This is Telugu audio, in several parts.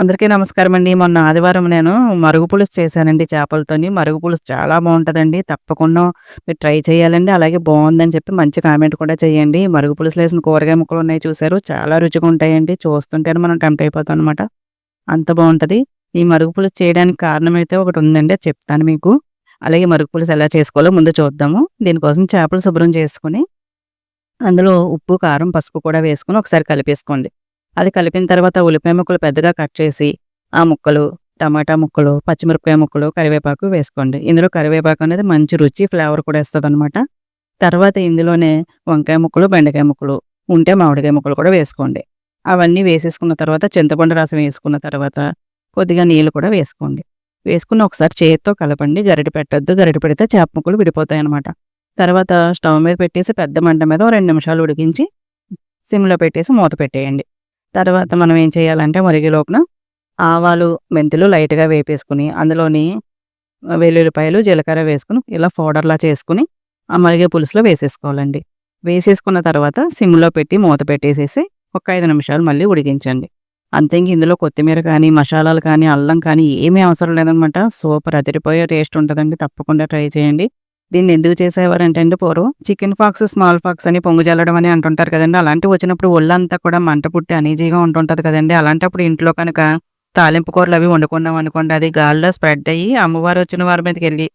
అందరికీ నమస్కారం అండి. మొన్న ఆదివారం నేను మరుగు పులుసు చేశానండి చేపలతోని. మరుగు పులుసు చాలా బాగుంటుందండి తప్పకుండా మీరు ట్రై చేయాలండి. అలాగే బాగుందని చెప్పి మంచి కామెంట్ కూడా చేయండి. మరుగు పులుసులో వేసిన కూరగాయ ముక్కలున్నాయి చూసారు. చాలా రుచిగా ఉంటాయండి. చూస్తుంటేనే మనం టెంప్ట్ అయిపోతాం అనమాట. అంత బాగుంటుంది ఈ మరుగు పులుసు చేయడానికి కారణమైతే ఒకటి ఉందండి చెప్తాను మీకు. అలాగే మరుగు పులుసు ఎలా చేసుకోవాలో ముందు చూద్దాము. దీనికోసం చేపలు శుభ్రం చేసుకొని, అందులో ఉప్పు, కారం, పసుపు కూడా వేసుకొని ఒకసారి కలిపేసుకోండి. అది కలిపిన తర్వాత ఉల్లిపాయ ముక్కలు పెద్దగా కట్ చేసి, ఆ ముక్కలు, టమాటా ముక్కలు, పచ్చిమిరపకాయ ముక్కలు, కరివేపాకు వేసుకోండి. ఇందులో కరివేపాకు అనేది మంచి రుచి, ఫ్లేవర్ కూడా ఇస్తదనమాట. తర్వాత ఇందులోనే వంకాయ ముక్కలు, బెండకాయ ముక్కలు, ఉంటే మామిడికాయ ముక్కలు కూడా వేసుకోండి. అవన్నీ వేసేసుకున్న తర్వాత చింతపండు రసం వేసుకున్న తర్వాత కొద్దిగా నీళ్ళు కూడా వేసుకోండి. వేసుకుని ఒకసారి చేతితో కలపండి. గరిటె పెట్టొద్దు. గరిటె పెడితే చేప ముక్కలు విడిపోతాయి అనమాట తర్వాత స్టవ్ మీద పెట్టేసి పెద్ద మంట మీద రెండు నిమిషాలు ఉడికించి సిమ్‌లో పెట్టేసి మూత పెట్టేయండి. తర్వాత మనం ఏం చేయాలంటే మరిగే లోపల ఆవాలు, మెంతులు లైట్‌గా వేపేసుకుని అందులోని వెల్లుల్లిపాయలు, జీలకర్ర వేసుకొని ఇలా పౌడర్‌లా చేసుకుని ఆ మరిగే పులుసులో వేసేసుకోవాలండి. వేసేసుకున్న తర్వాత సిమ్‌లో పెట్టి మూత పెట్టేసేసి ఒక ఐదు నిమిషాలు మళ్ళీ ఉడికించండి. అంతే ఇంక ఇందులో కొత్తిమీర కానీ, మసాలాలు కానీ, అల్లం కానీ ఏమీ అవసరం లేదనమాట. సూపర్ అదిరిపోయే టేస్ట్ ఉంటుందండి తప్పకుండా ట్రై చేయండి. దీన్ని ఎందుకు చేసేవారంటే అండి పూర్వం చికెన్ ఫాక్స్ స్మాల్ ఫాక్స్ అని పొంగు జల్లడం అని అంటుంటారు కదండీ! అలాంటివి వచ్చినప్పుడు ఒళ్ళంతా కూడా మంట పుట్టి అనీజీగా ఉంటుంటది కదండీ! అలాంటప్పుడు ఇంట్లో కనుక తాలింపు కూరలు అవి వండుకున్నాం అనుకోండి అది గాల్లో స్ప్రెడ్ అయ్యి అమ్మవారు వచ్చిన వారి మీదకి వెళ్ళి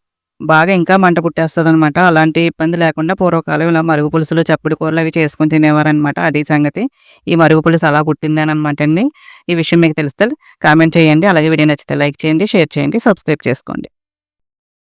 బాగా ఇంకా మంట పుట్టేస్తుంది అనమాట అలాంటి ఇబ్బంది లేకుండా పూర్వకాలం ఇలా మరుగు పులుసులు, చప్పుడు కూరలు అవి చేసుకుని తినేవారనమాట. అది సంగతి. ఈ మరుగు పులుసు అలా పుట్టిందనమాట అండి. ఈ విషయం మీకు తెలిస్తే కామెంట్ చేయండి. అలాగే వీడియో నచ్చితే లైక్ చేయండి, షేర్ చేయండి, సబ్స్క్రైబ్ చేసుకోండి.